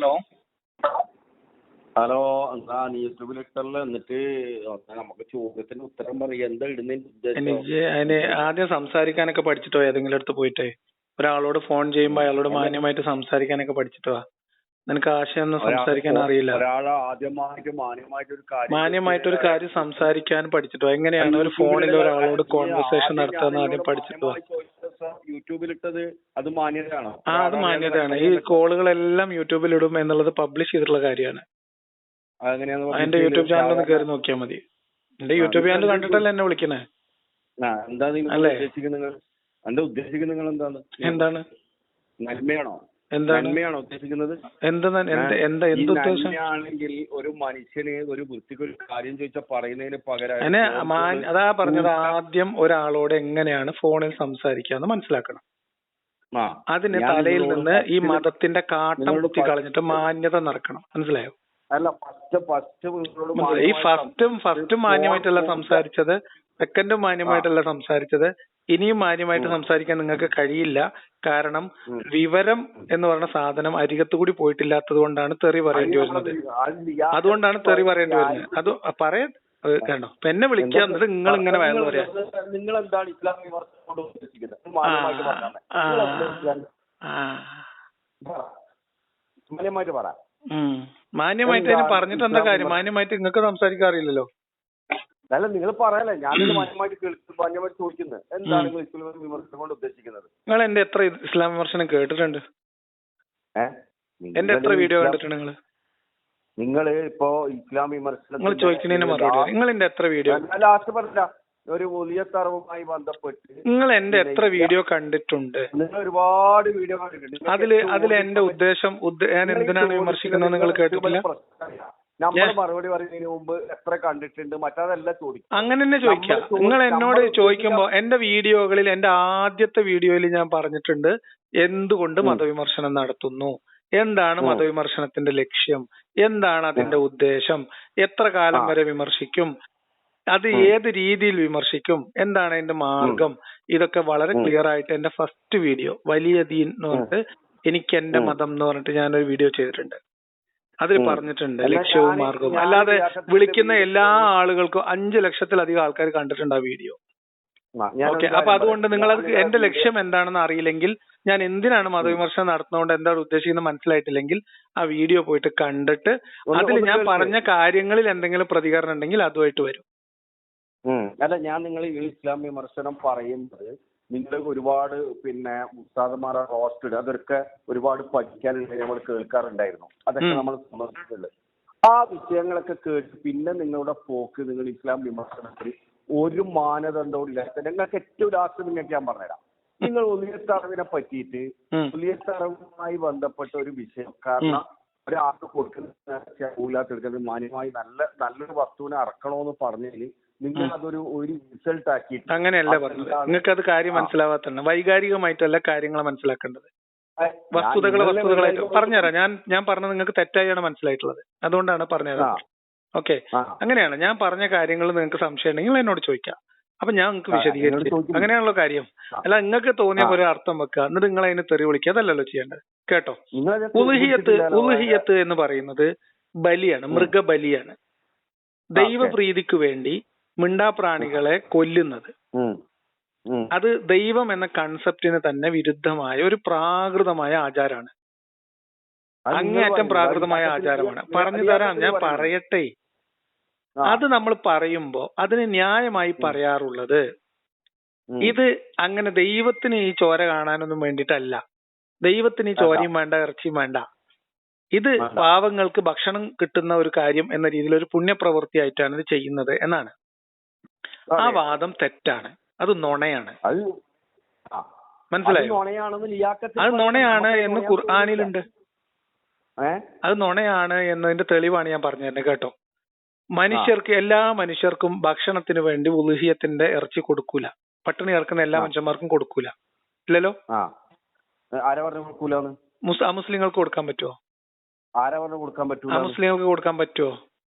Hello. Hello എന്താ യൂട്യൂബിൽ ഇട്ടല്ലോ എന്നിട്ട് നമുക്ക് ചോദ്യത്തിന് ഉത്തരം പറയുക എന്താ ഇടുന്ന എനിക്ക് അതിന് ആദ്യം സംസാരിക്കാനൊക്കെ പഠിച്ചിട്ടോ ഏതെങ്കിലും അടുത്ത് പോയിട്ടേ. ഒരാളോട് ഫോൺ ചെയ്യുമ്പോ അയാളോട് മാന്യമായിട്ട് സംസാരിക്കാനൊക്കെ പഠിച്ചിട്ടോ നിനക്ക് ആശയൊന്നും സംസാരിക്കാൻ അറിയില്ല. ആദ്യമായിട്ട് മാന്യമായിട്ട് ഒരു കാര്യം മാന്യമായിട്ടൊരു കാര്യം സംസാരിക്കാൻ പഠിച്ചിട്ടോ എങ്ങനെയാണ് ഒരു ഫോണിൽ ഒരാളോട് കോൺവെർസേഷൻ നടത്തുക ആദ്യം പഠിച്ചിട്ടോ യൂട്യൂബിലിട്ടത് അത് മാന്യതയാണോ? ആ അത് മാന്യതയാണ്. ഈ കോളുകളെല്ലാം യൂട്യൂബിൽ ഇടും എന്നുള്ളത് പബ്ലിഷ് ചെയ്തിട്ടുള്ള കാര്യമാണ്. എന്റെ യൂട്യൂബ് ചാനൽ ഒന്ന് കയറി നോക്കിയാൽ മതി. എന്റെ യൂട്യൂബ് ചാനൽ കണ്ടിട്ടല്ലേ എന്നെ വിളിക്കണേ? ആ, എന്താ നിങ്ങൾ? ഉദ്ദേശിക്കുന്നത്? നിങ്ങൾ എന്താണ് എന്താണ്? നന്മയാണോ? എന്താണ് നന്മയാണോ ഉദ്ദേശിക്കുന്നത്? എന്താ എന്താ ഉദ്ദേശം? നന്മയാണെങ്കിൽ ഒരു മനുഷ്യന് ഒരു വൃത്തിക്ക് ഒരു കാര്യം ചോദിച്ചാൽ പറയുന്നതിന് പകരം അതാ പറഞ്ഞത് ആദ്യം ഒരാളോട് എങ്ങനെയാണ് ഫോണിൽ സംസാരിക്കുക എന്ന് മനസ്സിലാക്കണം. അതിന് തലയിൽ നിന്ന് ഈ മതത്തിന്റെ കാട്ടം കുത്തി കളഞ്ഞിട്ട് മാന്യത നടക്കണം. മനസ്സിലായോ? അല്ല ഫസ്റ്റ് ഫസ്റ്റ്? ഈ ഫസ്റ്റും ഫസ്റ്റും മാന്യമായിട്ടല്ല സംസാരിച്ചത് സെക്കൻഡും മാന്യമായിട്ടല്ല സംസാരിച്ചത്. ഇനിയും മാന്യമായിട്ട് സംസാരിക്കാൻ നിങ്ങൾക്ക് കഴിയില്ല. കാരണം വിവരം എന്ന് പറയുന്ന സാധനം അരികത്ത് കൂടി പോയിട്ടില്ലാത്തത് കൊണ്ടാണ് തെറി പറയേണ്ടി വരുന്നത്. അതുകൊണ്ടാണ് തെറി പറയേണ്ടി വരുന്നത്. അത് പറയാ കേട്ടോ കണ്ടോ? എന്നെ വിളിക്കുക എന്നിട്ട് നിങ്ങൾ ഇങ്ങനെ വേണം പറയാ. നിങ്ങൾ എന്താണ് ഇസ്ലാം ഉദ്ദേശിക്കുന്നത്? മാന്യമായിട്ട് പറ. മാന്യമായിട്ട് അതിന് പറഞ്ഞിട്ട് എന്താ കാര്യം? മാന്യമായിട്ട് നിങ്ങൾക്ക് സംസാരിക്കാൻ അറിയില്ലല്ലോ. അല്ല നിങ്ങൾ പറയല്ലേ ഞാനിത് മാന്യമായിട്ട് കേൾക്കും മാന്യമായിട്ട് ചോദിക്കുന്നത് എന്താണ് നിങ്ങൾ ഇസ്ലാം വിമർശനം കൊണ്ട് ഉദ്ദേശിക്കുന്നത്? നിങ്ങൾ എന്റെ എത്ര ഇസ്ലാം വിമർശനം കേട്ടിട്ടുണ്ട്? എന്റെ എത്ര വീഡിയോ കണ്ടിട്ടുണ്ട് നിങ്ങൾ? നിങ്ങൾ ഇപ്പോ ഇസ്ലാം വിമർശനം നിങ്ങൾ ചോദിക്കുന്നതിന് മറുപടി. നിങ്ങൾ എന്റെ എത്ര വീഡിയോ ലാസ്റ്റ് പറഞ്ഞ ഒരു വലിയ തറവുമായി ബന്ധപ്പെട്ട് നിങ്ങൾ എന്റെ എത്ര വീഡിയോ കണ്ടിട്ടുണ്ട്? നിങ്ങൾ ഒരുപാട് വീഡിയോ കണ്ടിട്ടുണ്ട്. അതിൽ അതിൽ എന്റെ ഉദ്ദേശം ഞാൻ എന്തിനാണ് വിമർശിക്കുന്നത് നിങ്ങൾ കേട്ടിട്ടില്ല. നമ്മൾ മറുപടി പറയുന്നതിന് മുമ്പ് എത്ര കണ്ടിട്ടുണ്ട് മറ്റതല്ല ചോദിക്കും. അങ്ങനെ തന്നെ ചോദിക്കാം. നിങ്ങൾ എന്നോട് ചോദിക്കുമ്പോ എന്റെ വീഡിയോകളിൽ എന്റെ ആദ്യത്തെ വീഡിയോയിൽ ഞാൻ പറഞ്ഞിട്ടുണ്ട് എന്തുകൊണ്ട് മതവിമർശനം നടത്തുന്നു? എന്താണ്. മതവിമർശനത്തിന്റെ ലക്ഷ്യം? എന്താണ് അതിന്റെ ഉദ്ദേശം? എത്ര കാലം വരെ വിമർശിക്കും? അത്. ഏത് രീതിയിൽ വിമർശിക്കും? എന്താണ് അതിന്റെ മാർഗം? ഇതൊക്കെ വളരെ ക്ലിയർ ആയിട്ട് എന്റെ ഫസ്റ്റ് വീഡിയോ വലിയ ദീൻ എന്ന് പറഞ്ഞിട്ട് എനിക്ക് എന്റെ. മതം എന്ന് പറഞ്ഞിട്ട് ഞാനൊരു വീഡിയോ ചെയ്തിട്ടുണ്ട്. അതിൽ പറഞ്ഞിട്ടുണ്ട് ലക്ഷ്യവും മാർഗവും. അല്ലാതെ വിളിക്കുന്ന എല്ലാ ആളുകൾക്കും അഞ്ചു ലക്ഷത്തിലധികം ആൾക്കാർ കണ്ടിട്ടുണ്ട് ആ വീഡിയോ. ഓക്കെ അപ്പൊ അതുകൊണ്ട് നിങ്ങൾ അത് എന്റെ ലക്ഷ്യം എന്താണെന്ന് അറിയില്ലെങ്കിൽ ഞാൻ എന്തിനാണ് മതവിമർശനം നടത്തുന്നതുകൊണ്ട് എന്താണ് ഉദ്ദേശിക്കുന്നത് മനസ്സിലായിട്ടില്ലെങ്കിൽ ആ വീഡിയോ പോയിട്ട് കണ്ടിട്ട് അതിൽ ഞാൻ പറഞ്ഞ കാര്യങ്ങളിൽ എന്തെങ്കിലും പ്രതികരണം ഉണ്ടെങ്കിൽ അതുമായിട്ട് വരും. അല്ല ഞാൻ നിങ്ങൾ ഈ ഇസ്ലാം വിമർശനം പറയുമ്പോൾ നിങ്ങൾ ഒരുപാട് പിന്നെ ഉസ്താദന്മാരെ റോസ്റ്റഡ് അതൊക്കെ ഒരുപാട് പഠിക്കാനുണ്ട് നമ്മൾ കേൾക്കാറുണ്ടായിരുന്നു. അതൊക്കെ നമ്മൾ സമ്മതിച്ചിട്ടുണ്ട് ആ വിഷയങ്ങളൊക്കെ കേട്ട് പിന്നെ നിങ്ങളുടെ പോക്ക് നിങ്ങൾ ഇസ്ലാം വിമർശനത്തിൽ ഒരു മാനദണ്ഡവും ഇല്ലാത്ത നിങ്ങൾക്ക് ഏറ്റവും ലാസ്റ്റ് നിങ്ങൾക്ക് ഞാൻ പറഞ്ഞുതരാം. നിങ്ങൾ ഉലിയത്തറവിനെ പറ്റിയിട്ട്. ഉലിയത്തറവുമായി ബന്ധപ്പെട്ട ഒരു വിഷയം. കാരണം ഒരാൾക്ക് കൊടുക്കുന്ന മാന്യമായി നല്ല നല്ലൊരു വസ്തുവിനെ അറക്കണോന്ന് പറഞ്ഞതിൽ നിങ്ങൾ അതൊരു ഒരു റിസൾട്ട് ആക്കിയിട്ട് അങ്ങനെയല്ല പറഞ്ഞത്? നിങ്ങൾക്ക് അത് കാര്യം. മനസ്സിലാവാത്തതാണ് വൈകാരികമായിട്ടല്ല കാര്യങ്ങൾ മനസ്സിലാക്കേണ്ടത്. വസ്തുതകൾ വസ്തുതകളായിട്ട് പറഞ്ഞുതരാം. ഞാൻ ഞാൻ പറഞ്ഞത് നിങ്ങൾക്ക് തെറ്റായാണ് മനസ്സിലായിട്ടുള്ളത്. അതുകൊണ്ടാണ് പറഞ്ഞത് ആ, ഓക്കെ. അങ്ങനെയാണ്. ഞാൻ പറഞ്ഞ കാര്യങ്ങൾ നിങ്ങൾക്ക് സംശയം ഉണ്ടെങ്കിൽ എന്നോട് ചോദിക്കാം. അപ്പൊ ഞാൻ നിങ്ങൾക്ക് വിശദീകരിച്ചു അങ്ങനെയാണല്ലോ കാര്യം. അല്ല നിങ്ങൾക്ക് തോന്നിയ. പോലെ അർത്ഥം വെക്കുക. എന്നിട്ട് നിങ്ങൾ അതിനെ തെറി വിളിക്കുക. അതല്ലല്ലോ ചെയ്യേണ്ടത്. കേട്ടോ? ഉലുഹിയത്ത് ഉലുഹിയത്ത് എന്ന് പറയുന്നത് ബലിയാണ്. മൃഗബലിയാണ്. ദൈവപ്രീതിക്ക് വേണ്ടി മിണ്ടാപ്രാണികളെ കൊല്ലുന്നത്. അത് ദൈവം എന്ന കൺസെപ്റ്റിന് തന്നെ വിരുദ്ധമായ ഒരു പ്രാകൃതമായ ആചാരമാണ്. അങ്ങേയറ്റം പ്രാകൃതമായ ആചാരമാണ്. പറഞ്ഞു തരാം ഞാൻ. പറയട്ടെ. അത് നമ്മൾ പറയുമ്പോ അതിന് ന്യായമായി പറയാറുള്ളത് ഇത് അങ്ങനെ ദൈവത്തിന് ഈ ചോര കാണാനൊന്നും വേണ്ടിയിട്ടല്ല. ദൈവത്തിന് ഈ ചോരയും വേണ്ട ഇറച്ചിയും വേണ്ട. ഇത്. പാവങ്ങൾക്ക് ഭക്ഷണം കിട്ടുന്ന ഒരു കാര്യം എന്ന രീതിയിൽ ഒരു പുണ്യപ്രവൃത്തി ആയിട്ടാണ് ഇത് ചെയ്യുന്നത് എന്നാണ്. ആ വാദം തെറ്റാണ്. അത് നുണയാണ്. മനസ്സിലായോ? അത് നുണയാണ് എന്ന് ഖുർആാനിലുണ്ട്? അത് നുണയാണ് എന്നതിന്റെ തെളിവാണ് ഞാൻ പറഞ്ഞു തന്നെ കേട്ടോ. മനുഷ്യർക്ക് എല്ലാ മനുഷ്യർക്കും ഭക്ഷണത്തിന് വേണ്ടി ഉലുഹിയത്തിന്റെ ഇറച്ചി കൊടുക്കൂല. പട്ടിണി കിടക്കുന്ന എല്ലാ. മനുഷ്യന്മാർക്കും കൊടുക്കൂല. ഇല്ലല്ലോ? ആരാ പറഞ്ഞു കൊടുക്കൂലെന്ന്? മുസ് അമുസ്ലിങ്ങൾക്ക് കൊടുക്കാൻ പറ്റുമോ ആരാ പറഞ്ഞു കൊടുക്കാൻ പറ്റുമോ മുസ്ലിങ്ങൾക്ക് കൊടുക്കാൻ പറ്റുമോ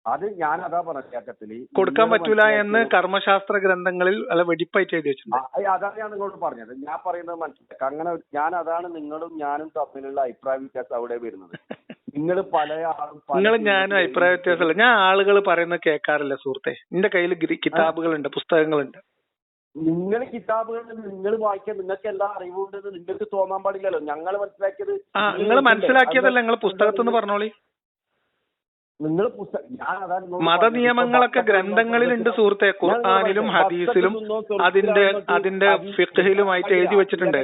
അത് ഞാൻ അതാ പറഞ്ഞ കൊടുക്കാൻ പറ്റൂല എന്ന് കർമ്മശാസ്ത്ര ഗ്രന്ഥങ്ങളിൽ അല്ല വെടിപ്പായിട്ട് എഴുതി വെച്ചിട്ടുണ്ട്. അതാണ് ഞാൻ നിങ്ങളോട് പറഞ്ഞത്. ഞാൻ പറയുന്നത് മനസ്സിലാക്കാം. അങ്ങനെ ഞാൻ അതാണ് നിങ്ങളും ഞാനും തമ്മിലുള്ള അഭിപ്രായ വ്യത്യാസം അവിടെ വരുന്നത്. നിങ്ങൾ പല ആളും നിങ്ങൾ ഞാനും അഭിപ്രായ വ്യത്യാസമല്ല. ഞാൻ ആളുകൾ പറയുന്നത് കേൾക്കാറില്ല സുഹൃത്തെ. എന്റെ കയ്യിൽ കിതാബുകളുണ്ട് പുസ്തകങ്ങളുണ്ട്. നിങ്ങൾ കിതാബുകൾ നിങ്ങൾ വായിക്കാൻ നിങ്ങൾക്ക് എല്ലാ അറിവുണ്ടെന്ന് നിങ്ങൾക്ക് തോന്നാൻ പാടില്ലല്ലോ. ഞങ്ങൾ മനസ്സിലാക്കിയത് നിങ്ങൾ മനസ്സിലാക്കിയതല്ല നിങ്ങൾ പുസ്തകത്തിൽ നിന്ന് പറഞ്ഞോളി. നിങ്ങൾ മത നിയമങ്ങളൊക്കെ ഗ്രന്ഥങ്ങളിൽ ഗ്രന്ഥങ്ങളിലുണ്ട് സുഹൃത്തെ ഖുർആാനിലും ഹദീസിലും അതിന്റെ അതിന്റെ ഫിഖിലുമായിട്ട് എഴുതി വെച്ചിട്ടുണ്ട്.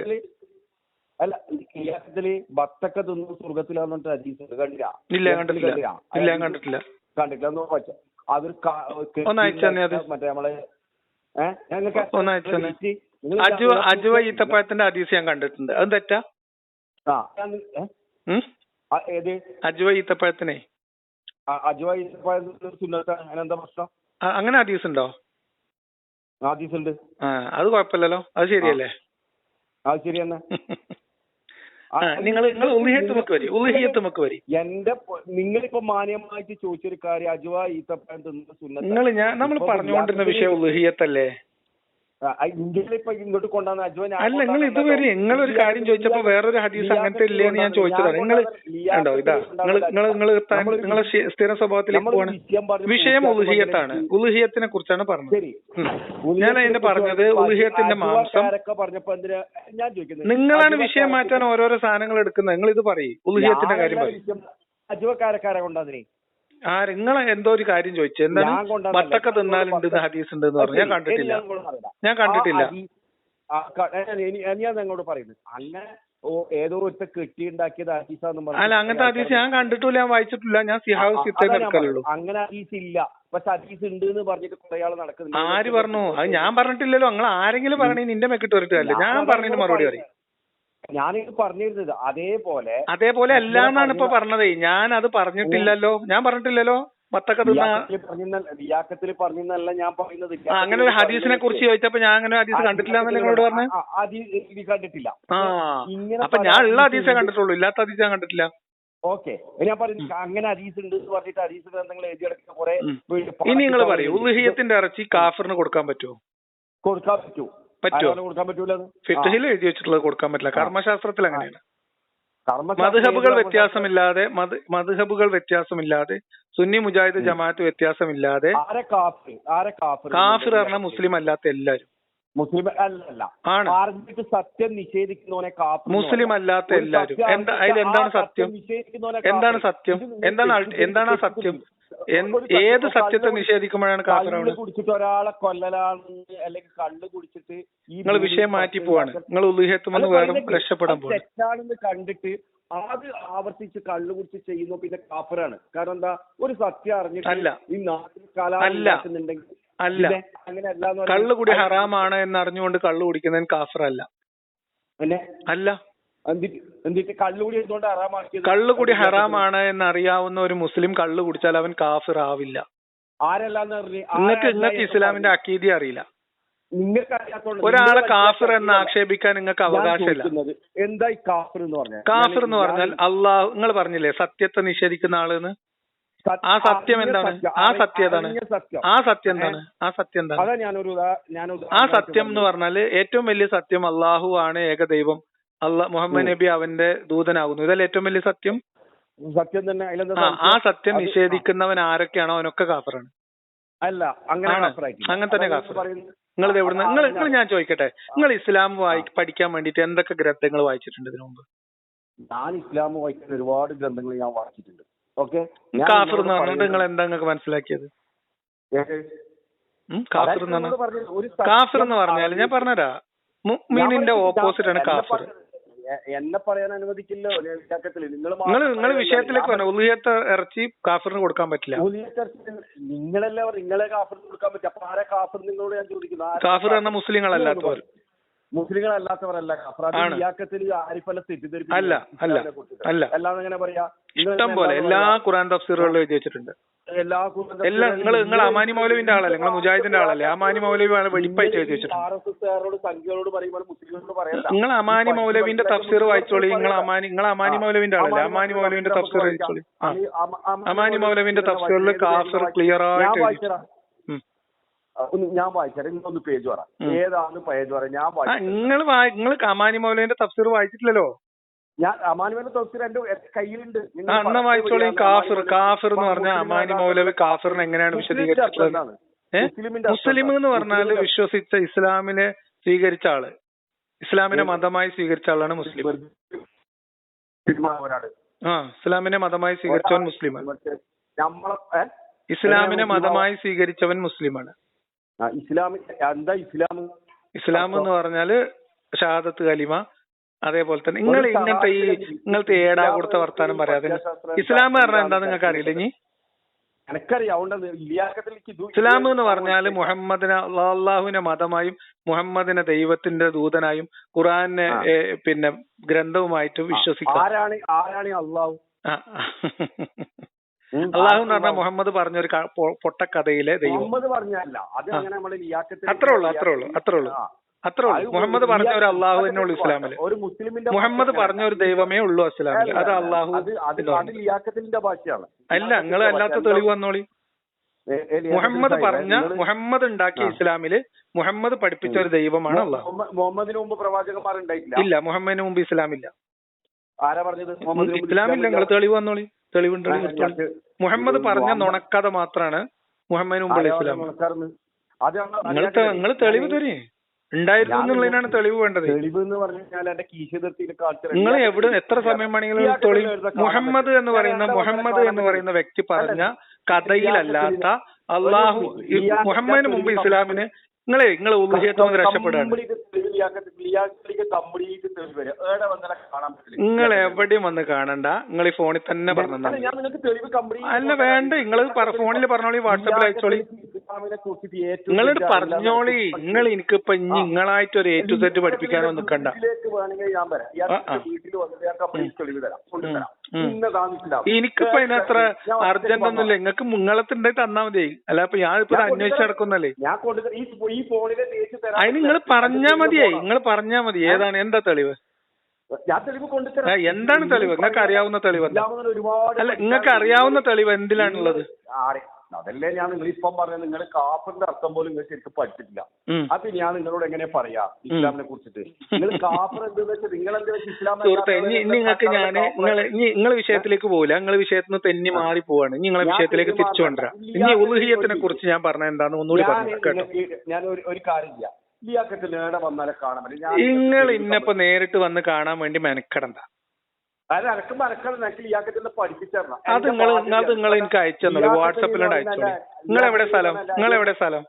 അല്ല ഖിയാസത്തിൽ ഭക്തൊക്കെ തിന്നു സ്വർഗത്തിലാന്നിട്ട് ഹദീസ് കണ്ടില്ല? ഇല്ല കണ്ടിട്ടില്ല. ഇല്ല കണ്ടിട്ടില്ല. കണ്ടിട്ടില്ല എന്ന് വെച്ച അതൊരു. മറ്റേ നമ്മളെ. അജുവ അജുവ ഈത്തപ്പഴത്തിന്റെ ഹദീസ് ഞാൻ കണ്ടിട്ടുണ്ട്. അത് തെറ്റാ? അജുവ ഈത്തപ്പഴത്തിനെ പ്രശ്നം? ആ, അങ്ങനെ ഹദീസ് ഉണ്ടോ? ഹദീസ് ഉണ്ട്. അത് കുഴപ്പമില്ലല്ലോ. അത് ശരിയല്ലേ? അത് ശരി തന്നെ നിങ്ങൾ നിങ്ങൾ വരി. വരി. എന്റെ നിങ്ങളിപ്പോ മാന്യമായിട്ട് ചോദിച്ചൊരു കാര്യം അജുവാ ഈത്തപ്പഴം തിന്നുന്ന സുന്നത്ത് നിങ്ങൾ ഞാൻ നമ്മൾ പറഞ്ഞുകൊണ്ടിരുന്ന വിഷയം ഉളുഹിയത്തല്ലേ ഇന്ത്യയിൽ ഇപ്പൊ ഇങ്ങോട്ട് കൊണ്ടുവന്ന അജുവ ഞാൻ അല്ല നിങ്ങൾ ഇതുവരെ നിങ്ങൾ ഒരു കാര്യം ചോദിച്ചപ്പോ വേറൊരു ഹദീസ് അങ്ങനത്തെ ഇല്ലേന്ന് ഞാൻ ചോദിച്ചതാണ് നിങ്ങൾ ഉണ്ടോ ഇതാ നിങ്ങൾ നിങ്ങൾ നിങ്ങൾ നിങ്ങളെ സ്ഥിര സ്വഭാവത്തിലേക്ക് പോവാണ് വിഷയം ഉലുഹിയത്താണ്. ഉലുഹിയത്തിനെ കുറിച്ചാണ് പറഞ്ഞത്. ഞാൻ അതിന്റെ പറഞ്ഞത് ഉലുഹിയത്തിന്റെ മാംസം നിങ്ങളാണ് വിഷയം മാറ്റാൻ ഓരോരോ സാധനങ്ങൾ എടുക്കുന്നത്. നിങ്ങൾ ഇത് പറയും. ഉലുഹിയത്തിന്റെ കാര്യം പറയും. അജുവക്കാരക്കാരെ കൊണ്ടുവന്നേ ആ നിങ്ങൾ എന്തോ ഒരു കാര്യം ചോദിച്ചു? എന്താണ്. ബത്തക്ക തിന്നാലുണ്ട് ഹദീസ് ഉണ്ട് എന്ന് പറഞ്ഞു. ഞാൻ കണ്ടിട്ടില്ല. ഞാൻ കണ്ടിട്ടില്ല. ഞാൻ നിങ്ങളോട് പറയുന്നത്. അങ്ങനെ ഓ ഏതോ ഒരു കെട്ടി ഹദീസാന്ന് പറഞ്ഞു അല്ല അങ്ങനത്തെ ഹദീസ് ഞാൻ കണ്ടിട്ടില്ല. ഞാൻ വായിച്ചിട്ടില്ല. ഞാൻ സിഹാവ് സിത്തേ നടക്കലുള്ളൂ അങ്ങനെ ഹദീസ് ഇല്ല. പക്ഷെ ഹദീസ് ഉണ്ട് എന്ന് പറഞ്ഞിട്ട് കുറെ ആൾ നടക്കുന്നുണ്ട്. ആര് പറഞ്ഞു? അത് ഞാൻ പറഞ്ഞിട്ടില്ലല്ലോ. നിങ്ങൾ ആരെങ്കിലും പറഞ്ഞു നിന്റെ മെക്കിട്ട് വരട്ടില്ല ഞാൻ പറഞ്ഞിട്ട് മറുപടി പറയും. ഞാനിത് പറഞ്ഞിരുന്നത് അതേപോലെ അതേപോലെ അല്ല എന്നാണ് ഇപ്പൊ പറഞ്ഞത്. ഞാൻ അത് പറഞ്ഞിട്ടില്ലല്ലോ. ഞാൻ പറഞ്ഞിട്ടില്ലല്ലോ. ബത്തക്ക റിയാക്കത്തിൽ പറഞ്ഞല്ല ഞാൻ പറയുന്നത്. അങ്ങനെ ഒരു ഹദീസിനെ കുറിച്ച് ചോദിച്ചപ്പോ ഞാൻ അങ്ങനെ ഹദീസ് കണ്ടിട്ടില്ല എന്നല്ലേ നിങ്ങളോട് പറഞ്ഞു? കണ്ടിട്ടില്ല. അപ്പൊ ഞാൻ ഉള്ള ഹദീസ് കണ്ടിട്ടുള്ളൂ. ഇല്ലാത്ത ഹദീസ് ഞാൻ കണ്ടിട്ടില്ല. ഓക്കെ. ഞാൻ പറയുന്നത് അങ്ങനെ ഹദീസ് ഉണ്ട് എന്ന് പറഞ്ഞിട്ട് ഹദീസ് ഗ്രന്ഥങ്ങൾ എഴുതി കിടക്കുന്ന കുറെ ഇനി നിങ്ങൾ പറയൂ. ഉണ്ട്. ഉലുഹിയത്തിന്റെ ഇറച്ചി കാഫറിന് കൊടുക്കാൻ പറ്റുമോ? കൊടുക്കാൻ പറ്റൂ. പറ്റുമോ കൊടുക്കാൻ പറ്റൂല ഫിഖ്ഹിൽ എഴുതി വെച്ചിട്ടുള്ളത് കൊടുക്കാൻ പറ്റില്ല. കർമ്മശാസ്ത്രത്തിൽ അങ്ങനെയാണ്. മധുഹബുകൾ വ്യത്യാസമില്ലാതെ മധു മധുഹബുകൾ വ്യത്യാസമില്ലാതെ സുന്നി മുജാഹിദ് ജമാഅത്ത് വ്യത്യാസമില്ലാതെ കാഫിർ? പറഞ്ഞ മുസ്ലിം. അല്ലാത്ത എല്ലാരും മുസ്ലിം അല്ലല്ല. ആണ്. സത്യം നിഷേധിക്കുന്നവനെ മുസ്ലിം. അല്ലാത്ത എല്ലാരും എന്താ അതിൽ എന്താണ് സത്യം? എന്താണ് സത്യം? എന്താണ് എന്താണ് ആ സത്യം? ഏത് സത്യത്തെ നിഷേധിക്കുമ്പോഴാണ് കള്ള് കുടിച്ചിട്ട് ഒരാളെ കൊല്ലലാണ് അല്ലെങ്കിൽ കള്ള് കുടിച്ചിട്ട് നിങ്ങൾ വിഷയം മാറ്റി പോവാണ്. നിങ്ങൾ ഉലുഹിയത്തുമെന്ന് അല്ല, വേറെ രക്ഷപ്പെടാൻ തെറ്റാണെന്ന് കണ്ടിട്ട് അത് ആവർത്തിച്ച് കള്ളു കുടിച്ച് ചെയ്യുന്നു പിന്നെ കാഫറാണ്. കാരണം എന്താ? ഒരു സത്യം അറിഞ്ഞിട്ട്. ഈ നാട്ടിൽ കലാപം അല്ല. ഉണ്ടാക്കുന്നുണ്ടെങ്കിൽ അല്ല. അങ്ങനെ അല്ല എന്ന് കള്ള് കുടി ഹറാമാണ് എന്ന് അറിഞ്ഞുകൊണ്ട് കള്ള് കുടിക്കുന്നതിന് കാഫറല്ല. അല്ല. ഹറാമാക്കിയത്? കള്ളുകുടി ഹറാമാണ് എന്നറിയാവുന്ന ഒരു മുസ്ലിം കള്ളു കുടിച്ചാൽ അവൻ കാഫിർ ആവില്ല. നിങ്ങൾക്ക് നിങ്ങൾക്ക് ഇസ്ലാമിന്റെ അക്കീതി അറിയില്ല. ഒരാളെ കാഫിർ എന്ന് ആക്ഷേപിക്കാൻ നിങ്ങൾക്ക് അവകാശമില്ല. എന്തായി എന്താ കാഫിർ എന്ന് പറഞ്ഞാൽ? കാഫിർ എന്ന് പറഞ്ഞാൽ അള്ളാഹു നിങ്ങൾ പറഞ്ഞില്ലേ സത്യത്തെ നിഷേധിക്കുന്ന ആളെന്ന്? ആ സത്യം എന്താണ്? ആ സത്യം എന്താണ്? ആ സത്യം എന്താണ്? ആ സത്യം എന്താണ്? ആ സത്യം എന്ന് പറഞ്ഞാൽ ഏറ്റവും വലിയ സത്യം അള്ളാഹു ആണ് ഏകദൈവം. അള്ളാ മുഹമ്മദ് നബി അവന്റെ ദൂതനാകുന്നു. ഇതല്ലേ ഏറ്റവും വലിയ സത്യം? സത്യം തന്നെ. അതിലെന്താ ആ സത്യം നിഷേധിക്കുന്നവൻ ആരൊക്കെയാണോ അവനൊക്കെ കാഫറാണ്. അല്ല അങ്ങനെ. അങ്ങനെ തന്നെ കാഫർ. നിങ്ങൾ എവിടുന്ന് നിങ്ങൾ നിങ്ങൾ ഞാൻ ചോദിക്കട്ടെ. നിങ്ങൾ ഇസ്ലാം വായി പഠിക്കാൻ വേണ്ടിയിട്ട് എന്തൊക്കെ ഗ്രന്ഥങ്ങൾ വായിച്ചിട്ടുണ്ട് ഇതിനു മുമ്പ്? ഞാൻ ഇസ്ലാം വായിക്കുന്ന ഒരുപാട് ഗ്രന്ഥങ്ങൾ ഞാൻ വായിച്ചിട്ടുണ്ട്. ഓക്കെ? കാഫർ എന്ന് പറഞ്ഞിട്ട് നിങ്ങൾ എന്താ നിങ്ങൾക്ക് മനസ്സിലാക്കിയത്? കാഫർ എന്ന് പറഞ്ഞാൽ ഞാൻ പറഞ്ഞുതരാ. മുഅ്മിനിന്റെ ഓപ്പോസിറ്റ് ആണ് കാഫിർ. എന്നെ പറയാൻ അനുവദിക്കില്ലോ നിങ്ങൾ നിങ്ങൾ വിഷയത്തിലേക്ക് ഉള്ളിയത്തെ ഇറച്ചി കാഫിറിന് കൊടുക്കാൻ പറ്റില്ല. നിങ്ങളല്ലേ പറ- നിങ്ങളെ കാഫറിന് കൊടുക്കാൻ പറ്റില്ല. അപ്പൊ ആരെ കാഫിർ നിങ്ങളോട് ഞാൻ ചോദിക്കുന്നു? കാഫിർ എന്ന മുസ്ലിങ്ങളല്ലാത്തവർ. മുസ്ലിങ്ങളല്ലാത്തവരല്ല. അല്ല, അല്ല, അല്ല. അല്ലാതെ എങ്ങനെ പറയാ? ഇഷ്ടം പോലെ എല്ലാ? ഖുറാൻ തഫ്സീറുകളിലും എഴുതി വെച്ചിട്ടുണ്ട് എല്ലാ നിങ്ങൾ നിങ്ങൾ അമാനി മൗലവിന്റെ ആളല്ലേ? നിങ്ങൾ മുജാഹിദിന്റെ ആളല്ലേ? അമാനി മൗലവിയാണ് വെടിപ്പായിട്ട് എഴുതി വെച്ചിട്ടുണ്ട് നിങ്ങൾ അമാനി മൗലവിന്റെ തഫ്സീർ വായിച്ചോളി. നിങ്ങൾ അമാനി നിങ്ങൾ അമാനി മൗലവിന്റെ ആളല്ലേ? അമാനി മൗലവിന്റെ തഫ്സീർ വായിച്ചോളി. അമാനി മൗലവിന്റെ തഫ്സീറിൽ കാഫിർ ക്ലിയർ ആയിട്ട് എഴുതി വായിച്ചരാ ഉം. ഒന്ന് ഞാൻ വായിച്ചരാ നിങ്ങളൊന്ന് പേജ് പറ. ഏതാണ് പേജ് പറ? ഞാൻ വായിച്ചു. നിങ്ങൾ നിങ്ങൾ കമാനി മൗലേന്റെ തഫ്സീർ വായിച്ചിട്ടില്ലല്ലോ? ഞാൻ അമാനുവിന്റെ തഫ്സീർ എന്റെ കയ്യിലുണ്ട്. അണ്ണ വായിച്ചോളി കാഫിർ കാഫിർ എന്ന് പറഞ്ഞ അമാനി? മൗലവി കാഫിറിനെ എങ്ങനെയാണ് വിശദീകരിച്ചിട്ടുള്ളത്? മുസ്ലിം എന്ന് പറഞ്ഞാൽ വിശ്വസിച്ച ഇസ്ലാമിനെ സ്വീകരിച്ച ആൾ. ഇസ്ലാമിനെ മതമായി സ്വീകരിച്ച ആളാണ് മുസ്ലിം. ആ ഇസ്ലാമിനെ മതമായി സ്വീകരിച്ചവൻ മുസ്ലിമാണ്. ഇസ്ലാമിനെ മതമായി സ്വീകരിച്ചവൻ മുസ്ലിമാണ്. ആ, ഇസ്ലാമി എന്താ ഇസ്ലാം ഇസ്ലാം എന്ന് പറഞ്ഞാൽ ഷഹാദത്ത് കലിമ അതേപോലെ തന്നെ നിങ്ങൾ ഇങ്ങനത്തെ ഈ നിങ്ങൾക്ക് ഇങ്ങനത്തെ ഏടാ കൊടുത്ത വർത്താനം പറയാതെ ഇസ്ലാം പറഞ്ഞാൽ എന്താ നിങ്ങൾക്ക് അറിയില്ല ഇനി? ഇസ്ലാം എന്ന് പറഞ്ഞാൽ മുഹമ്മദിനെ അള്ളാഹുവിന്റെ അള്ളാഹുവിനെ മതമായും മുഹമ്മദിനെ ദൈവത്തിന്റെ ദൂതനായും ഖുറാനെ പിന്നെ ഗ്രന്ഥവുമായിട്ട് വിശ്വസിക്കാം. ആരാണ് ആരാണ് അള്ളാഹു. അള്ളാഹു എന്ന് പറഞ്ഞാൽ മുഹമ്മദ് പറഞ്ഞ ഒരു പൊ- പൊട്ടക്കഥയിലെ ദൈവം. മുഹമ്മദ് പറഞ്ഞല്ല. അത്. അങ്ങനെ നമ്മുടെ അത്രേ ഉള്ളൂ, അത്രേ ഉള്ളൂ, അത്രേ ഉള്ളൂ. അത്രേ ഉള്ളൂ. മുഹമ്മദ് പറഞ്ഞ ഒരു അള്ളാഹു തന്നെ ഉള്ളൂ ഇസ്ലാമിൽ. ഒരു മുസ്ലിമിന്റെ മുഹമ്മദ് പറഞ്ഞ ഒരു ദൈവമേ ഉള്ളൂ ഇസ്ലാമിൽ അത് അള്ളാഹു ഭാഷയാണ്. അല്ല നിങ്ങൾ അല്ലാത്ത തെളിവ് വന്നോളി. മുഹമ്മദ് പറഞ്ഞ മുഹമ്മദ് ഉണ്ടാക്കിയ ഇസ്ലാമിൽ മുഹമ്മദ് പഠിപ്പിച്ച ഒരു ദൈവമാണ് അള്ളാഹു. മുഹമ്മദിന് മുമ്പ് പ്രവാചകന്മാർ ഉണ്ടായിട്ടില്ല ഇല്ല മുഹമ്മദിന് മുമ്പ് ഇസ്ലാമില്ല. ആരാ പറഞ്ഞത്? ഇസ്ലാമില്ല നിങ്ങൾ തെളിവ് വന്നോളി. തെളിവുണ്ട് മുഹമ്മദ് പറഞ്ഞ നുണക്കഥ മാത്രമാണ് ആരാ ഇസ്ലാം പറഞ്ഞത്? അത് നിങ്ങൾ തെളിവ് തരേ ഉണ്ടായിരുന്നു എന്നുള്ളതിനാണ് തെളിവ് വേണ്ടത്. നിങ്ങൾ എവിടെ എത്ര സമയം വേണമെങ്കിലും തെളിവ് മുഹമ്മദ് എന്ന് പറയുന്ന മുഹമ്മദ് എന്ന് പറയുന്ന വ്യക്തി പറഞ്ഞ കഥയിലല്ലാത്ത അള്ളാഹു മുഹമ്മദിന് മുമ്പ് ഇസ്ലാമിന് നിങ്ങളെ നിങ്ങൾ ഉദ്ദേശത്ത് രക്ഷപ്പെടാണ് നിങ്ങൾ എവിടെയും വന്ന് കാണണ്ട. നിങ്ങൾ ഈ ഫോണിൽ തന്നെ പറഞ്ഞു അല്ല വേണ്ട. നിങ്ങൾ ഫോണിൽ പറഞ്ഞോളി വാട്സാപ്പിൽ അയച്ചോളി. നിങ്ങളോട് പറഞ്ഞോളി. നിങ്ങൾ എനിക്കിപ്പൊ നിങ്ങളായിട്ട് ഒരു എ ടു സെറ്റ് പഠിപ്പിക്കാനോ നിൽക്കണ്ട എനിക്കിപ്പോ അതിനത്ര അർജന്റ് ഒന്നുമില്ല. നിങ്ങൾക്ക് മുങ്ങളത്തുണ്ടെ തന്നാ മതി. അല്ല ഇപ്പൊ ഞാൻ ഇപ്പൊ അന്വേഷിച്ച് നടക്കുന്നല്ലേ? അതിന് നിങ്ങൾ പറഞ്ഞാ മതിയായി നിങ്ങൾ പറഞ്ഞാ മതി. ഏതാണ്? എന്താ തെളിവ്? എന്താണ് തെളിവ്? നിങ്ങൾക്ക് അറിയാവുന്ന തെളിവ് അല്ല നിങ്ങൾക്ക് അറിയാവുന്ന തെളിവ് എന്തിലാണുള്ളത്? അതല്ലേ ഞാൻ നിങ്ങൾ ഇപ്പം പറഞ്ഞത് നിങ്ങൾ കാഫറിന്റെ അർത്ഥം പോലും നിങ്ങൾ ശരിക്കും പഠിച്ചിട്ടില്ല. അത് ഞാൻ നിങ്ങളോട് എങ്ങനെ പറയാ? ഇസ്ലാമിനെ കുറിച്ചിട്ട്. നിങ്ങൾ കാഫർ എന്തെന്ന് വെച്ചാൽ നിങ്ങൾ എന്താ വെച്ച് ഇസ്ലാം നിങ്ങൾക്ക് ഞാൻ നിങ്ങൾ വിഷയത്തിലേക്ക് പോകില്ല നിങ്ങൾ വിഷയത്തിൽ നിന്ന് തെന്നി മാറി പോവാണ്. നിങ്ങളെ വിഷയത്തിലേക്ക് തിരിച്ചു. കൊണ്ടുവരാം. ഇനി ഉലുഹിയത്തിനെ കുറിച്ച് ഞാൻ പറഞ്ഞ എന്താന്ന് ഒന്നുകൂടി പറഞ്ഞു ഞാൻ ഒരു കാര്യം ചെയ്യാം. നിങ്ങൾ ഇന്നപ്പോ നേരിട്ട് വന്ന് കാണാൻ വേണ്ടി മെനക്കെടണ്ട. അത് എനക്ക് മറക്കണം എനിക്ക് ലിയാക്കത്തിന്റെ പഠിപ്പിച്ചരണം. അത് നിങ്ങൾ അത് നിങ്ങൾ എനിക്ക് അയച്ചു തന്നോളൂ വാട്സപ്പിലോട്ട് അയച്ചോളൂ. നിങ്ങൾ എവിടെ സ്ഥലം? നിങ്ങൾ എവിടെ സ്ഥലം?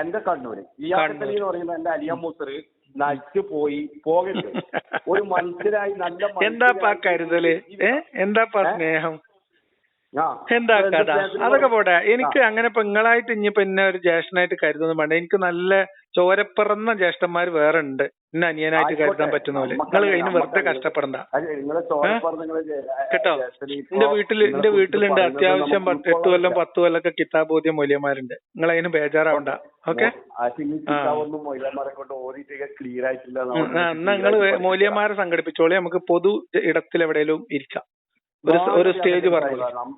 എന്റെ കണ്ണൂര്. ഇയാക്കത്തലി എന്ന് പറയുന്ന എന്റെ അലിയ മൂസർ നയിച്ചു പോയി പോകരുത് ഒരു മനുഷ്യരായി നല്ല എന്താപ്പാ കരുതൽ? ഏഹ് എന്താപ്പാ? സ്നേഹം. എന്താ കഥ? അതൊക്കെ പോട്ടെ. എനിക്ക് അങ്ങനെ പെങ്ങളായിട്ട് ഇനിയിപ്പോ എന്നെ ഒരു ജ്യേഷ്ഠനായിട്ട് കരുതുന്നു വേണ്ട. എനിക്ക് നല്ല ചോരപ്പിറന്ന ജ്യേഷ്ഠന്മാർ വേറെ ഉണ്ട്. എന്നെ അനിയനായിട്ട്. കരുതാൻ പറ്റുന്ന പോലെ. നിങ്ങൾ കഴിഞ്ഞ് വെറുതെ കഷ്ടപ്പെടണ്ട. കേട്ടോ? ഇപ്പോ എന്റെ വീട്ടിൽ എന്റെ വീട്ടിലുണ്ട്. അത്യാവശ്യം എട്ട് കൊല്ലം പത്ത് കിതാബ് കിതാബോധ്യ മൂല്യന്മാരുണ്ട് നിങ്ങൾ അതിന് ബേജാറാവണ്ട. ഓക്കെ? എന്നാ നിങ്ങൾ മൂല്യന്മാരെ സംഘടിപ്പിച്ചോളി. നമുക്ക് പൊതു ഇടത്തിൽ എവിടെയെങ്കിലും ഇരിക്കാം. ഒരു ഒരു സ്റ്റേജ് പറയാം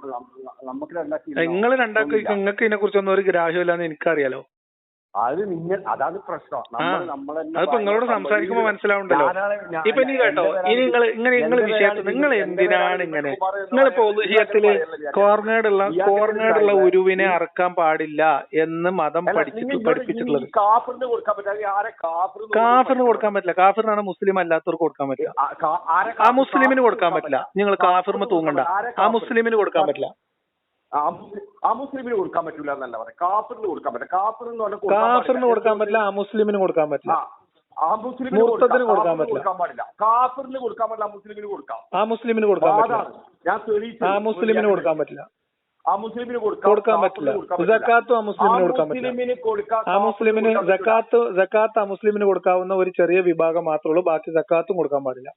നിങ്ങൾ രണ്ടാൾക്ക് നിങ്ങൾക്ക് ഇതിനെ കുറിച്ചൊന്നും ഒരു ഗ്രാഹ്യമില്ലാന്ന് എനിക്കറിയാലോ. അത് നിങ്ങൾ അതാണ് പ്രശ്നം. നമ്മൾ അതിപ്പോ നിങ്ങളോട് സംസാരിക്കുമ്പോ മനസ്സിലാവുണ്ടല്ലോ. ഇപ്പൊ ഇനി കേട്ടോ ഇനി നിങ്ങൾ ഇങ്ങനെ നിങ്ങൾ വിഷയത്തിൽ നിങ്ങൾ എന്തിനാണ് ഇങ്ങനെ? നിങ്ങളിപ്പോ. ഉലുഹിയത്തിൽ കോർണേടുള്ള കോർണേഡുള്ള കോർണേഡുള്ള ഉരുവിനെ അറക്കാൻ പാടില്ല എന്ന് മതം പഠിച്ചിട്ട് പഠിപ്പിച്ചിട്ടുള്ളത്. കാഫറിന് കൊടുക്കാൻ പറ്റില്ല. കാഫറിന് കൊടുക്കാൻ പറ്റില്ല? കാഫറിനാണ് മുസ്ലിം അല്ലാത്തവർക്ക് കൊടുക്കാൻ പറ്റില്ല. ആ, മുസ്ലിമിന് കൊടുക്കാൻ പറ്റില്ല. നിങ്ങൾ കാഫിർമ തൂങ്ങണ്ട. ആ? മുസ്ലിമിന് കൊടുക്കാൻ പറ്റില്ല. ആ മുസ്ലിം- ആ മുസ്ലിമിന് കൊടുക്കാൻ പറ്റൂല എന്നല്ല പറയാം കാഫറിന് കൊടുക്കാൻ പറ്റില്ല കാഫർ എന്ന് പറഞ്ഞാൽ കാഫിറിന് കൊടുക്കാൻ പറ്റില്ല ആ മുസ്ലിമിന് കൊടുക്കാൻ പറ്റില്ല ആ, ആ കൊടുക്കാൻ പറ്റില്ല. കാഫറിന് കൊടുക്കാൻ പറ്റില്ല ആ മുസ്ലിമിന് കൊടുക്കാം ആ മുസ്ലിമിന് കൊടുക്കാൻ പറ്റില്ല ഞാൻ തെളിയിച്ചു ആ മുസ്ലിമിന് കൊടുക്കാൻ പറ്റില്ല ആ മുസ്ലിമിന് കൊടുക്കാം കൊടുക്കാൻ പറ്റില്ല പറ്റില്ല. ജക്കാത്തും ആ മുസ്ലിമിന് കൊടുക്കാൻ പറ്റില്ല അമുസ്ലിമിന് ജക്കാത്ത് ജക്കാത്ത് ആ മുസ്ലിമിന് കൊടുക്കാവുന്ന ഒരു ചെറിയ വിഭാഗം മാത്രമേ ഉള്ളൂ ബാക്കി ജക്കാത്തും കൊടുക്കാൻ പാടില്ല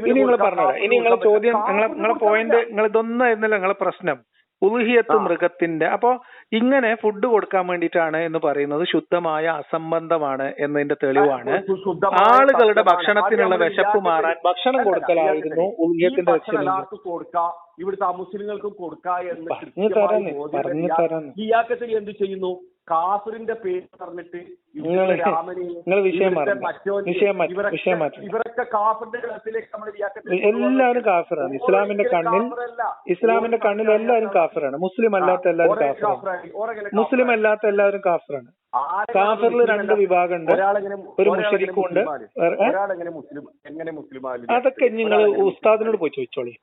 ഇനി നിങ്ങൾ പറഞ്ഞുതരാം ഇനി നിങ്ങളെ ചോദ്യം പറ്റില്ല. നിങ്ങളെ നിങ്ങളെ പോയിന്റ് പറ്റില്ല. നിങ്ങൾ ഇതൊന്നും ആയിരുന്നില്ല നിങ്ങളെ പ്രശ്നം ഉലുഹിയത്ത് ആ. മൃഗത്തിന്റെ അപ്പോ ഇങ്ങനെ ഫുഡ് കൊടുക്കാൻ വേണ്ടിയിട്ടാണ് എന്ന് പറയുന്നത് ശുദ്ധമായ അസംബന്ധമാണ് എന്നതിന്റെ തെളിവാണ്. ആളുകളുടെ ഭക്ഷണത്തിനുള്ള വിശപ്പ് മാറാൻ ഭക്ഷണം കൊടുക്കലായിരുന്നു. ഉൽഹിയത്തിന്റെ കൊടുക്കാം? ഇവിടുത്തെ മുസ്ലിങ്ങൾക്കും കൊടുക്കാം എന്ന്. ഇയാക്കത്തിൽ എന്ത് ചെയ്യുന്നു? കാസറിന്റെ പേര് പറഞ്ഞിട്ട് നിങ്ങൾ ഇവരൊക്കെ- കാഫിന്റെ കളത്തിലേക്ക് നമ്മൾ എല്ലാവരും കാഫിറാണ്. ഇസ്ലാമിന്റെ കണ്ണിൽ ഇസ്ലാമിന്റെ കണ്ണിൽ എല്ലാവരും കാഫിറാണ്. മുസ്ലിം അല്ലാത്ത എല്ലാവരും കാഫിറാണ്. മുസ്ലിം അല്ലാത്ത എല്ലാവരും കാഫിറാണ്. കാഫിറിൽ രണ്ട് വിഭാഗമുണ്ട്. ഒരു മുഷരിക്കും ഉണ്ട് വേറെ- ഏ? ഒരാളെങ്ങനെ മുസ്ലിം എങ്ങനെ മുസ്ലിം ആവില്ല? അതൊക്കെ നിങ്ങൾ ഉസ്താദിനോട് പോയി ചോദിച്ചോളി.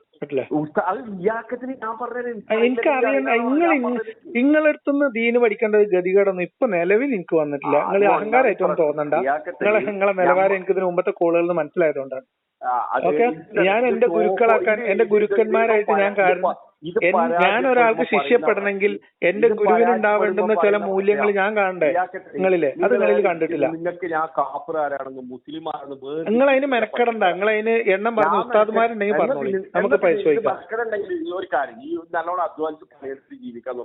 എനിക്ക് അറിയാൻ നിങ്ങൾ നിങ്ങളെടുത്തുനിന്ന് ദീന് പഠിക്കേണ്ട ഗതികേടൊന്നും ഇപ്പൊ നിലവിൽ എനിക്ക് വന്നിട്ടില്ല. നിങ്ങൾ അഹങ്കാരമായിട്ടൊന്നും തോന്നണ്ട. നിങ്ങളെ നിങ്ങളെ നിലവാരം എനിക്ക് ഇതിന് മുമ്പത്തെ കോളുകളിൽ നിന്ന് മനസ്സിലായതുകൊണ്ടാണ്. ഓക്കെ? ഞാൻ എന്റെ ഗുരുക്കളെ ഗുരുക്കളാക്കാൻ എന്റെ ഗുരുക്കന്മാരായിട്ട് ഞാൻ കാരണം ഞാൻ ഒരാൾക്ക് ശിഷ്യപ്പെടണമെങ്കിൽ എന്റെ ഗുരുവിനുണ്ടാവേണ്ടുന്ന ചില മൂല്യങ്ങൾ ഞാൻ കാണണ്ടേ? നിങ്ങളിൽ. അത് നിങ്ങളിൽ കണ്ടിട്ടില്ല. നിങ്ങൾക്ക് ഞാൻ കാപ്പറാരാണെന്നും മുസ്ലിം ആണെന്ന് നിങ്ങൾ അതിന് മെനക്കെടണ്ട. നിങ്ങൾ അതിന് എണ്ണം പറഞ്ഞ. ഉസ്താദ്മാരുണ്ടെങ്കിൽ പറഞ്ഞോളി. നമുക്ക് പരിശോധിക്കാം. ഒരു കാര്യം ഈ നല്ലോണം അധ്വാനിച്ച് പണിയെടുത്ത് ജീവിക്കാൻ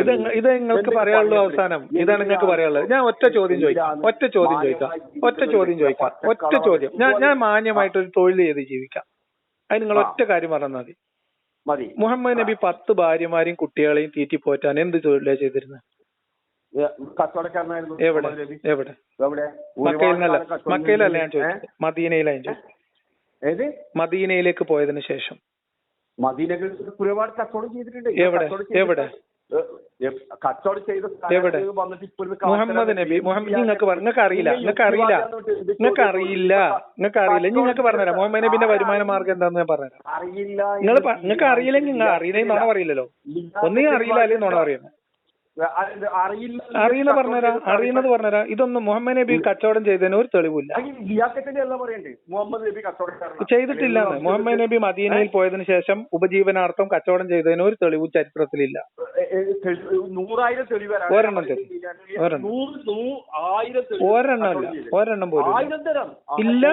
ഇത് ഇത് നിങ്ങൾക്ക് പറയാനുള്ള പറയാനുള്ളൂ അവസാനം. ഇതാണ് നിങ്ങൾക്ക് പറയാനുള്ളത്. ഞാൻ ഒറ്റ ചോദ്യം ചോദിക്കാം. ഒറ്റ ചോദ്യം ചോദിക്കാം. ഒറ്റ ചോദ്യം ചോദിക്കാം. ഒറ്റ ചോദ്യം. ഞാൻ ഞാൻ മാന്യമായിട്ട് ഒരു തൊഴിൽ ചെയ്ത് ജീവിക്കാം. അത് നിങ്ങൾ ഒറ്റ കാര്യം പറഞ്ഞാൽ മതി. മതി. മുഹമ്മദ് നബി പത്ത് ഭാര്യമാരെയും കുട്ടികളെയും തീറ്റി പോറ്റാൻ എന്ത് തൊഴിലാ ചെയ്തിരുന്നത് കച്ചവടക്കാരനായിരുന്നു എവിടെ? എവിടെ? കച്ചവടം മക്കയിലല്ല ഞാൻ. ചോദിച്ചത്. മദീനയിലാണ് ചോദിച്ചത്. ഏത്? മദീനയിലേക്ക് പോയതിനു ശേഷം. മദീനകൾ ഒരുപാട് കച്ചവടം ചെയ്തിട്ടുണ്ട്. എവിടെ? എവിടെ? കച്ചവടം ചെയ്ത വന്നിട്ട് മുഹമ്മദ് നബി മുഹമ്മദ് നിങ്ങൾക്ക് നിങ്ങൾക്ക് അറിയില്ല നിങ്ങൾക്ക് അറിയില്ല. നിങ്ങൾക്ക് അറിയില്ല നിങ്ങൾക്ക് അറിയില്ല. നിങ്ങൾക്ക് പറഞ്ഞുതരാം. മുഹമ്മദ് നബിന്റെ വരുമാന മാർഗം എന്താന്ന് ഞാൻ പറഞ്ഞുതരാം. അറിയില്ല നിങ്ങൾ നിങ്ങൾക്ക് അറിയില്ലെങ്കിൽ നിങ്ങൾ അറിയില്ലെങ്കിൽ നുണ പറയില്ലല്ലോ ഒന്നുകിൽ അറിയില്ല അല്ലെങ്കിൽ നുണ പറയുന്നത് അത് അറിയില്ല പറഞ്ഞുതരാം അറിയുന്നത് പറഞ്ഞുതരാം. ഇതൊന്നും മുഹമ്മദ് നബി കച്ചവടം ചെയ്തതിന് ഒരു തെളിവില്ല. ചെയ്തിട്ടില്ല. മുഹമ്മദ് നബി മദീനയിൽ പോയതിനു ശേഷം ഉപജീവനാർത്ഥം കച്ചവടം ചെയ്തതിന് ഒരു തെളിവ് ചരിത്രത്തിലില്ല. ഏ, ഏ, തെളി- നൂറായിരം തെളിവരാണ് ഒരെണ്ണം. ഒരെണ്ണം. തെളിവ് ഒരെണ്ണം കച്ചവടം ഇല്ല ഒരെണ്ണം പോലും ഇല്ല.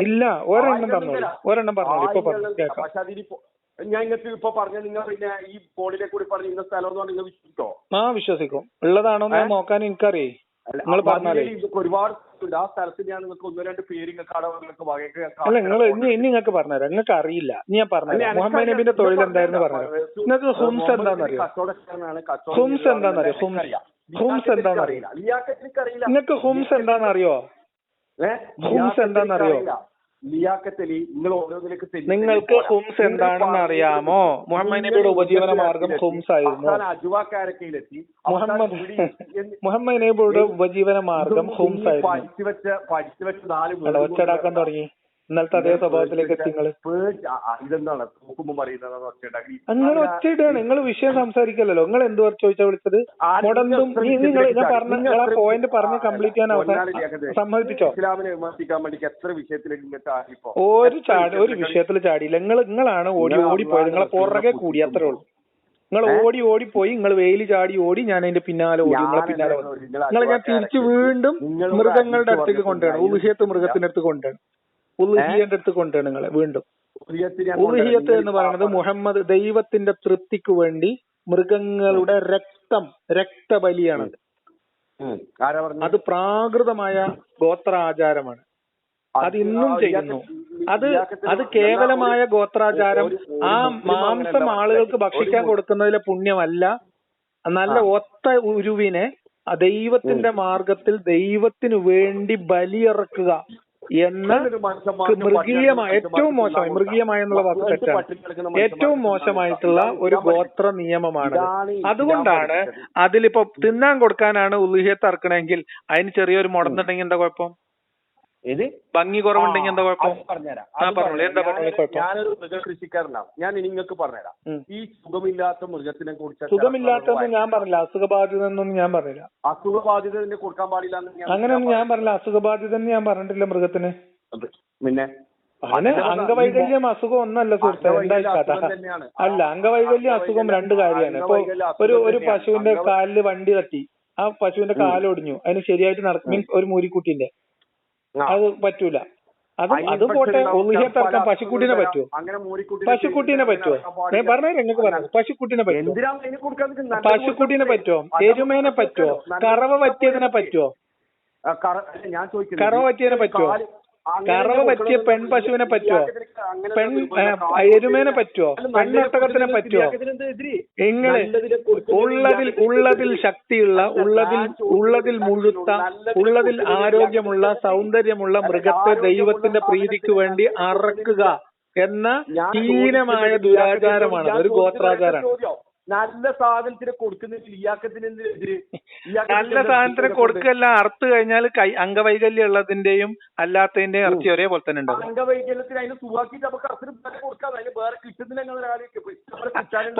ഇല്ല ഒരെണ്ണം തന്നോളൂ. ഒരെണ്ണം പറഞ്ഞോളൂ. ഇപ്പൊ പറഞ്ഞു? കേൾക്കാം. ഞാൻ നിങ്ങൾക്ക് ഇപ്പൊ പറഞ്ഞ നിങ്ങൾ പിന്നെ ഈ ബോർഡിലെ കൂടി പറഞ്ഞ ഇന്ന സ്ഥലം എന്ന് പറഞ്ഞാൽ വിശ്വസിക്കോ ആ വിശ്വസിക്കും ഉള്ളതാണോ നോക്കാൻ എനിക്കറിയേ നിങ്ങൾ പറഞ്ഞാലേ ഒരുപാട് ആ സ്ഥലത്ത് ഞാൻ നിങ്ങൾക്ക് ഒന്ന് രണ്ട് പേര് നിങ്ങൾക്ക് നിങ്ങൾ ഇനി നിങ്ങൾക്ക് പറഞ്ഞുതരാം നിങ്ങൾക്ക് അറിയില്ല ഇനി ഞാൻ പറഞ്ഞു. മുഹമ്മദ് നബിന്റെ തൊഴിൽ എന്തായിരുന്നു. പറഞ്ഞുതരാം നിങ്ങൾക്ക് ഹുംസ് എന്താണെന്നറിയോ ഹുംസ് എന്താണെന്നറിയോ? ഹുംസ്. എന്താന്ന് ഹുംസ്? എനിക്കറിയില്ല. നിങ്ങൾക്ക് ഹുംസ് എന്താണെന്നറിയോ? ഹുംസ് എന്താണെന്നറിയോ? എനിക്കറിയില്ല. നിങ്ങൾ ഓരോന്നിലേക്ക് നിങ്ങൾക്ക് ഹുംസ് എന്താണെന്ന് അറിയാമോ? മുഹമ്മദ് നബിയുടെ ഉപജീവന മാർഗം ഹുംസ് ആയിരുന്നു. അജുവാക്കാരക്കയിലെത്തി. മുഹമ്മദ് മുഹമ്മദ് നബിയുടെ ഉപജീവന മാർഗം ഹുംസ് ആയിരുന്നു. പഠിച്ചു വെച്ച പഠിച്ചു വെച്ച നാല് അവിടെ തുടങ്ങി. ഇന്നലത്തെ അതേ സ്വഭാവത്തിലേക്ക് എത്തി നിങ്ങൾ ഇതെന്താണ് നിങ്ങൾ ഒറ്റയിട്ടാണ് നിങ്ങൾ വിഷയം സംസാരിക്കല്ലോ നിങ്ങൾ എന്ത് ചോദിച്ചാ വിളിച്ചത്? മുടന്തും നിങ്ങൾ ഞാൻ പറഞ്ഞ നിങ്ങൾ ആ പോയിന്റ് പറഞ്ഞ് കംപ്ലീറ്റ് ചെയ്യാൻ അവസാനം സമ്മതിപ്പിച്ചോ? ഇസ്ലാമിനെ വിമർശിക്കാൻ വേണ്ടി എത്ര ഒരു ചാടി ഒരു വിഷയത്തിൽ ചാടിയില്ല. നിങ്ങൾ നിങ്ങളാണ് ഓടി ഓടിപ്പോയത് നിങ്ങളെ പുറകെ കൂടി അത്രേ ഉള്ളൂ. നിങ്ങൾ ഓടി ഓടി പോയി. നിങ്ങൾ വെയിൽ ചാടി ഓടി. ഞാൻ അതിന്റെ പിന്നാലെ ഓടി. നിങ്ങളെ പിന്നാലെ വന്നു. നിങ്ങളെ ഞാൻ തിരിച്ചു വീണ്ടും മൃഗങ്ങളുടെ അടുത്തേക്ക് കൊണ്ടുവരണം. വിഷയത്തെ മൃഗത്തിന്റെ അടുത്ത് കൊണ്ടുവരണം. ഉലുഹിയന്റെ അടുത്ത് കൊണ്ടുവരണം നിങ്ങളെ വീണ്ടും. ഉൽഹിയത്ത് എന്ന് പറയുന്നത് മുഹമ്മദ് ദൈവത്തിന്റെ തൃപ്തിക്ക് വേണ്ടി മൃഗങ്ങളുടെ രക്തം രക്തബലിയാണത്. അത് പ്രാകൃതമായ ഗോത്രാചാരമാണ്. അത് ഇന്നും ചെയ്യുന്നു. അത് അത് കേവലമായ ഗോത്രാചാരം. ആ മാംസം ആളുകൾക്ക് ഭക്ഷിക്കാൻ കൊടുക്കുന്നതിലെ പുണ്യമല്ല. നല്ല ഒത്ത ഉരുവിനെ ദൈവത്തിന്റെ മാർഗത്തിൽ ദൈവത്തിനു വേണ്ടി ബലിയിറക്കുക. എന്ന മൃഗീയമായ ഏറ്റവും മോശമായി മൃഗീയമായ എന്നുള്ള വാക്ക് തെറ്റാണ്. ഏറ്റവും മോശമായിട്ടുള്ള ഒരു ഗോത്ര നിയമമാണ് അതുകൊണ്ടാണ് അതിലിപ്പോ തിന്നാൻ കൊടുക്കാനാണ് ഉലുഹിയത്ത് തറക്കണമെങ്കിൽ അതിന് ചെറിയൊരു മുടന്നുണ്ടെങ്കിൽ എന്താ കുഴപ്പം? ഭംഗി കുറവുണ്ടെങ്കിൽ എന്താ കുഴപ്പം? പറഞ്ഞുതരാം. എന്താ കുഴപ്പം? ഞാനൊരു മൃഗകൃഷിക്കാരനാണ്. ഞാൻ നിങ്ങൾക്ക് പറഞ്ഞുതരാം. ഈ സുഖമില്ലാത്ത മൃഗത്തിനെ കുറിച്ച് സുഖമില്ലാത്തതെന്ന് ഞാൻ പറഞ്ഞില്ല. അസുഖബാധിതെന്നൊന്നും ഞാൻ പറഞ്ഞില്ല. അസുഖബാധിതനെ കൊടുക്കാൻ പാടില്ല എന്ന് ഞാൻ അങ്ങനെയൊന്നും ഞാൻ പറഞ്ഞില്ല. അസുഖബാധിത ഞാൻ പറഞ്ഞിട്ടില്ല മൃഗത്തിന്. പിന്നെ അതിന് അംഗവൈകല്യം അസുഖം ഒന്നല്ല സുഹൃത്തെ. അല്ല അംഗവൈകല്യം അസുഖം രണ്ട് കാര്യമാണ്. ഇപ്പൊ ഒരു ഒരു പശുവിന്റെ കാലിൽ വണ്ടി തട്ടി. ആ പശുവിന്റെ കാലൊടിഞ്ഞു. അതിന് ശരിയായിട്ട് നടക്കും മീൻസ് ഒരു മൂരിക്കുട്ടിന്റെ. അത് പറ്റൂല. അത് അത് പോട്ടെ പക്ഷേ തർക്കം പശുക്കുട്ടിനെ പറ്റുമോ പശുക്കുട്ടീനെ പറ്റുമോ ഞാൻ പറഞ്ഞ നിങ്ങൾക്ക് പറഞ്ഞു പശുക്കുട്ടിനെ പറ്റുമോ പശുക്കുട്ടീനെ പറ്റുമോ എരുമേനെ പറ്റുമോ കറവ പറ്റിയതിനെ പറ്റുമോ കറവ പറ്റിയതിനെ പറ്റുമോ? കറവ പറ്റിയ പെൺ പശുവിനെ പറ്റുമോ പെൺ എരുമേനെ പറ്റുമോ പെണ്ണൊട്ടകത്തിനെ പറ്റുമോ നിങ്ങൾ ഉള്ളതിൽ ഉള്ളതിൽ ശക്തിയുള്ള ഉള്ളതിൽ ഉള്ളതിൽ മുഴുത്ത ഉള്ളതിൽ ആരോഗ്യമുള്ള സൗന്ദര്യമുള്ള മൃഗത്തെ ദൈവത്തിന്റെ പ്രീതിക്ക് വേണ്ടി അറക്കുക എന്ന ഹീനമായ ദുരാചാരമാണ്. ഒരു ഗോത്രാചാരമാണ്. നല്ല സാധനത്തിന് കൊടുക്കുന്നില്ല. ഇയാക്കത്തിന് എതിര് നല്ല സാധനത്തിന് കൊടുക്കല്ല. അറുത്ത് കഴിഞ്ഞാൽ കൈ അംഗവൈകല്യം ഉള്ളതിന്റെയും അല്ലാത്തതിന്റെയും ഇറച്ചി ഒരേപോലെ തന്നെ ഉണ്ടാവും. അംഗവൈകല്യത്തിന് അതിന് സുഖാക്കിട്ട് നമുക്ക് വേറെ കൊടുക്കാം. അതിന് വേറെ കിട്ടുന്നില്ല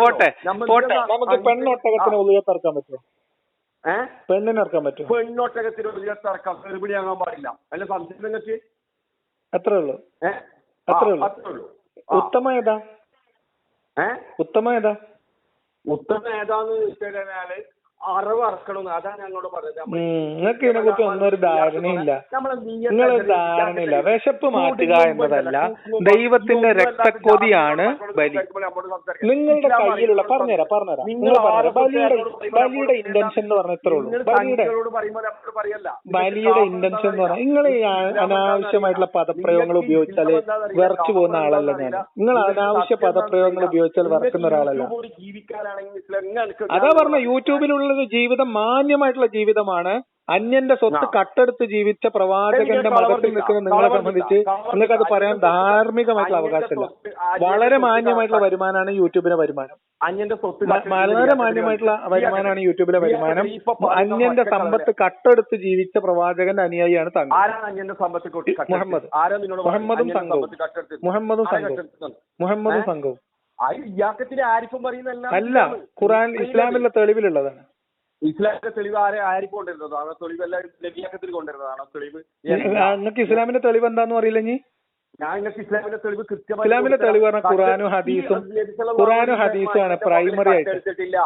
പോട്ടെ നമുക്ക് പെണ്ണൊട്ടകത്തിന് ഉള്ളിലേക്ക് ഇറക്കാൻ പറ്റുമോ? ഏ? പെണ്ണിനെ ഇറക്കാൻ പറ്റുമോ? പെണ്ണൊട്ടകത്തിന് ഇറക്കാം ഗർഭിണിയാകാൻ പാടില്ല. അല്ല സംശയം നിങ്ങൾക്ക് അത്രേ ഉള്ളൂ. ഏഹ് അത്രേ ഉള്ളൂ. ഉത്തമ ഏതാ? ഏഹ് ഉത്തമ ഏതാ? ഉത്തമ ഏതാന്ന് വെച്ച് കഴിഞ്ഞാൽ അറിവ് ഇറക്കണമെന്ന് അതാണ് ഞങ്ങളോട് പറയുന്നത് നിങ്ങൾക്ക് ഇതിനെ കുറിച്ച് ഒന്നും ഒരു ധാരണയില്ല. നിങ്ങളൊരു ധാരണയില്ല. വിശപ്പ് മാറ്റുക എന്നതല്ല. ദൈവത്തിന്റെ രക്തക്കൊതിയാണ് ബലി. നിങ്ങളുടെ കയ്യിലുള്ള പറഞ്ഞുതരാം പറഞ്ഞുതരാം നിങ്ങൾ ബലിയുടെ ബലിയുടെ ഇന്റൻഷൻ എന്ന് പറഞ്ഞ ഇത്രേ ഉള്ളൂ. ബലിയുടെ ബലിയുടെ ഇന്റൻഷൻ എന്ന് പറഞ്ഞാൽ നിങ്ങൾ അനാവശ്യമായിട്ടുള്ള പദപ്രയോഗങ്ങൾ ഉപയോഗിച്ചാൽ വിറച്ചു പോകുന്ന ആളല്ല ഞാൻ. നിങ്ങൾ അനാവശ്യ പദപ്രയോഗങ്ങൾ ഉപയോഗിച്ചാൽ വിറക്കുന്ന ഒരാളല്ല. അതാ പറഞ്ഞ യൂട്യൂബിലുള്ളത് ജീവിതം മാന്യമായിട്ടുള്ള ജീവിതമാണ്. അന്യന്റെ സ്വത്ത് കട്ടെടുത്ത് ജീവിച്ച പ്രവാചകന്റെ മതത്തിൽ നിൽക്കുന്ന നിങ്ങളെ സംബന്ധിച്ച് നിങ്ങൾക്ക് അത് പറയാൻ ധാർമ്മികമായിട്ടുള്ള അവകാശമില്ല. വളരെ മാന്യമായിട്ടുള്ള വരുമാനമാണ് യൂട്യൂബിലെ വരുമാനം. അന്യന്റെ സ്വത്ത് വളരെ മാന്യമായിട്ടുള്ള വരുമാനമാണ് യൂട്യൂബിലെ വരുമാനം. അന്യന്റെ സമ്പത്ത് കട്ടെടുത്ത് ജീവിച്ച പ്രവാചകന്റെ അനുയായിയാണ് തങ്ങൾ? മുഹമ്മദ്. മുഹമ്മദും സംഘവും. മുഹമ്മദും സംഘവും? മുഹമ്മദും? സംഘവും അല്ല ഖുറാൻ ഇസ്ലാമിലെ തെളിവിലുള്ളതാണ്. ഇസ്ലാമിന്റെ തെളിവ് ആരെ ആയിരിക്കും കൊണ്ടിരുന്നതോ ആ തെളിവ് എല്ലാവരും കൊണ്ടിരുന്നതാണോ തെളിവ്? നിങ്ങൾക്ക് ഇസ്ലാമിന്റെ തെളിവ് എന്താന്ന് അറിയില്ല ഇനി? ഞാൻ നിങ്ങൾക്ക് ഇസ്ലാമിന്റെ തെളിവ് കൃത്യമായി ഇസ്ലാമിന്റെ തെളിവ് പറഞ്ഞാൽ ഖുറാനും ഹദീസും ഖുറാനും ഹദീസുമാണ് പ്രൈമറി ആയിട്ട്.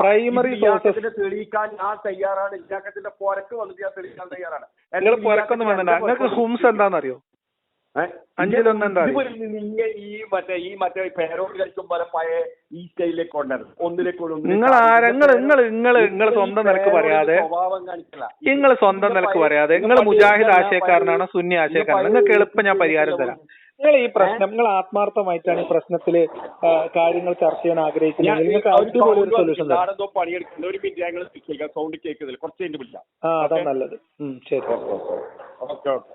പ്രൈമറി സോഴ്സസ് തെളിയിക്കാൻ ഞാൻ തയ്യാറാണ്. ഇല്ലാക്കത്തിന്റെ പുറക്ക് വന്നിട്ട് ഞാൻ തെളിയിക്കാൻ തയ്യാറാണ്. നിങ്ങൾ പുറക്കൊന്നും വേണ്ട. നിങ്ങൾക്ക് ഹുംസ് എന്താണെന്നറിയോ അറിയോ? നിങ്ങൾ ഈ മറ്റേ ഈ മറ്റേ പേരോട് കളിക്കും പോലെ പഴയ ഈ സ്റ്റൈലിലേക്ക് കൊണ്ടുവരണം. ഒന്നിലേക്ക് നിങ്ങൾ നിങ്ങൾ നിങ്ങൾ നിങ്ങൾ സ്വന്തം നിലയ്ക്ക് പറയാതെ നിങ്ങൾ സ്വന്തം നിലയ്ക്ക് പറയാതെ നിങ്ങൾ മുജാഹിദ് ആശയക്കാരനാണോ സുന്നി ആശയക്കാരനാണ് നിങ്ങൾക്ക് എളുപ്പം ഞാൻ പരിഹാരം തരാം. നിങ്ങൾ ഈ പ്രശ്നം നിങ്ങൾ ആത്മാർത്ഥമായിട്ടാണ് ഈ പ്രശ്നത്തിൽ കാര്യങ്ങൾ ചർച്ച ചെയ്യാൻ ആഗ്രഹിക്കുന്നത്. നിങ്ങൾക്ക് അടിപൊളി ഒരു സൊല്യൂഷൻ തരാം. ആ അതാ നല്ലത്. ശരി. Okay okay.